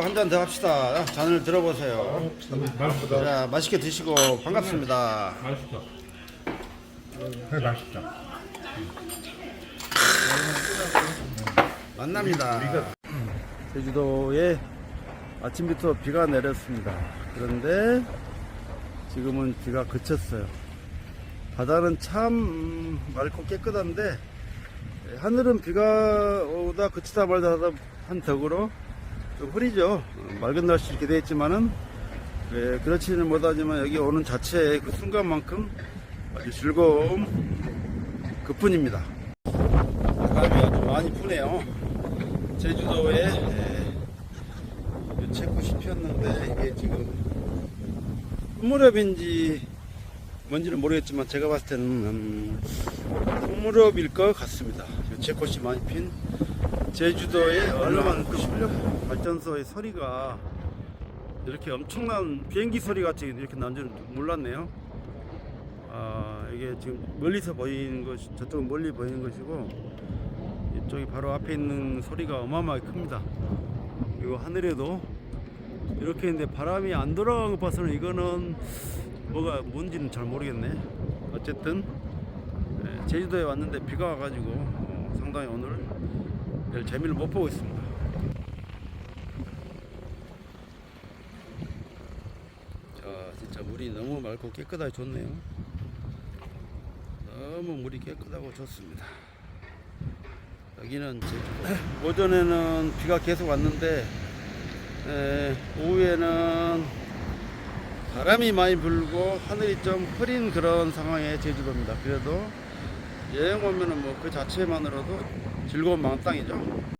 합시다. 잔을 들어보세요. 맛있다. 자, 맛있게 드시고 반갑습니다. 맛있다. 회 맛있다. 만납니다. 제주도에 아침부터 비가 내렸습니다. 그런데 지금은 비가 그쳤어요. 바다는 참 음, 맑고 깨끗한데 하늘은 비가 오다 그치다 말다 하다 한 덕으로 좀 흐리죠. 어, 맑은 날씨 이렇게 돼 있지만은 예, 그렇지는 못하지만 여기 오는 자체의 그 순간만큼 아주 즐거움 그뿐입니다. 바람이 아주 많이 부네요. 제주도에 예, 유채꽃이 피었는데 이게 지금 무렵인지 뭔지는 모르겠지만 제가 봤을 때는 음, 무렵일 것 같습니다. 유채꽃이 많이 핀 제주도의 얼마만큼 실력 발전소의 소리가 이렇게 엄청난 비행기 소리 같이 이렇게 난 줄은 몰랐네요. 아, 이게 지금 멀리서 보이는 것이 저쪽은 멀리 보이는 것이고 이쪽이 바로 앞에 있는 소리가 어마어마하게 큽니다. 그리고 하늘에도 이렇게 있는데 바람이 안 돌아간 것 봐서는 이거는 뭐가 뭔지는 잘 모르겠네. 어쨌든 예, 제주도에 왔는데 비가 와가지고 어, 상당히 오늘 별 재미를 못 보고 있습니다. 자, 진짜 물이 너무 맑고 깨끗하게 좋네요. 너무 물이 깨끗하고 좋습니다. 여기는. 오전에는 비가 계속 왔는데 에, 오후에는 바람이 많이 불고 하늘이 좀 흐린 그런 상황의 제주도입니다. 그래도 여행 오면은 뭐 그 자체만으로도 즐거운 마땅이죠.